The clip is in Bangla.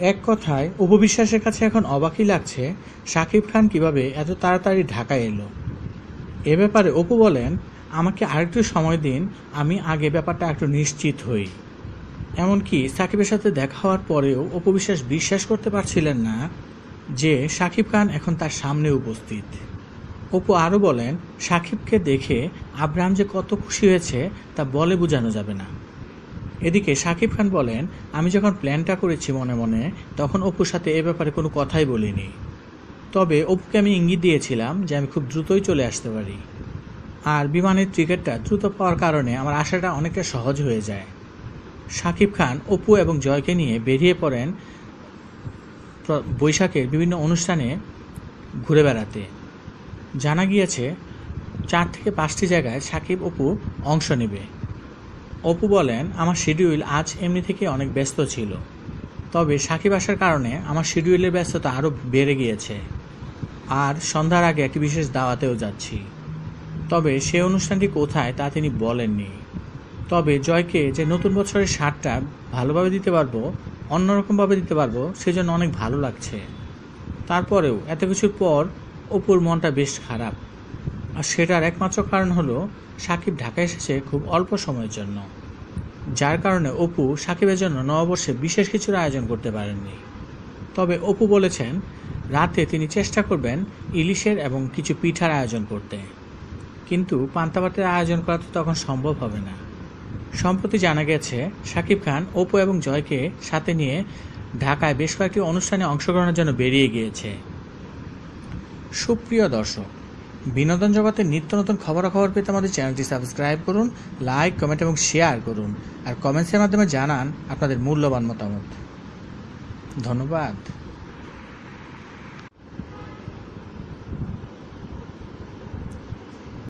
এক কথায়, উপবিশ্বাসের কাছে এখন অবাকই লাগছে শাকিব খান কীভাবে এত তাড়াতাড়ি ঢাকায় এলো। এ ব্যাপারে অপু বলেন, আমাকে আরেকটু সময় দিন, আমি আগে ব্যাপারটা একটু নিশ্চিত হই। এমনকি সাকিবের সাথে দেখা হওয়ার পরেও অপু বিশ্বাস করতে পারছিলেন না যে শাকিব খান এখন তার সামনে উপস্থিত। অপু আরও বলেন, সাকিবকে দেখে আব্রাহাম যে কত খুশি হয়েছে, তা বলে বোঝানো যাবে না। এদিকে সাকিব খান বলেন, আমি যখন প্ল্যানটা করেছি মনে মনে, তখন অপুর সাথে এ ব্যাপারে কোনো কথাই বলিনি। তবে অপুকে আমি ইঙ্গিত দিয়েছিলাম যে আমি খুব দ্রুতই চলে আসতে পারি। আর বিমানের টিকিটটা দ্রুত পাওয়ার কারণে আমার আশাটা অনেকটা সহজ হয়ে যায়। সাকিব খান অপু এবং জয়কে নিয়ে বেরিয়ে পড়েন বৈশাখের বিভিন্ন অনুষ্ঠানে ঘুরে বেড়াতে। জানা গিয়েছে, চার থেকে পাঁচটি জায়গায় সাকিব, অপু অংশ নেবে। অপু বলেন, আমার শিডিউল আজ এমনি থেকে অনেক ব্যস্ত ছিল। তবে সাকিব আসার কারণে আমার শিডিউলের ব্যস্ততা আরও বেড়ে গিয়েছে। আর সন্ধ্যার আগে একটি বিশেষ দাওয়াতেও যাচ্ছি। তবে সে অনুষ্ঠানটি কোথায় তা তিনি বলেননি। তবে জয়কে যে নতুন বছরের শার্টটা ভালোভাবে দিতে পারব, অন্যরকমভাবে দিতে পারব, সেজন্য অনেক ভালো লাগছে। তারপরেও এত কিছুর পর অপুর মনটা বেশ খারাপ। আর সেটার একমাত্র কারণ হলো সাকিব ঢাকায় এসেছে খুব অল্প সময়ের জন্য। যার কারণে অপু সাকিবের জন্য নববর্ষে বিশেষ কিছুর আয়োজন করতে পারেননি। তবে অপু বলেছেন, রাতে তিনি চেষ্টা করবেন ইলিশের এবং কিছু পিঠার আয়োজন করতে। কিন্তু পান্তাবাতের আয়োজন করা তো তখন সম্ভব হবে না। সম্প্রতি জানা গেছে, সাকিব খান, অপু এবং জয়কে সাথে নিয়ে ঢাকায় বেশ কয়েকটি অনুষ্ঠানে অংশগ্রহণের জন্য বেরিয়ে গিয়েছে। সুপ্রিয় দর্শক বিনোদন জগতের নিত্য নতুন খবরাখবর পেতে আমাদের চ্যানেলটি সাবস্ক্রাইব করুন, লাইক, কমেন্ট এবং শেয়ার করুন। আর কমেন্টসের মাধ্যমে জানান আপনাদের মূল্যবান মতামত। ধন্যবাদ।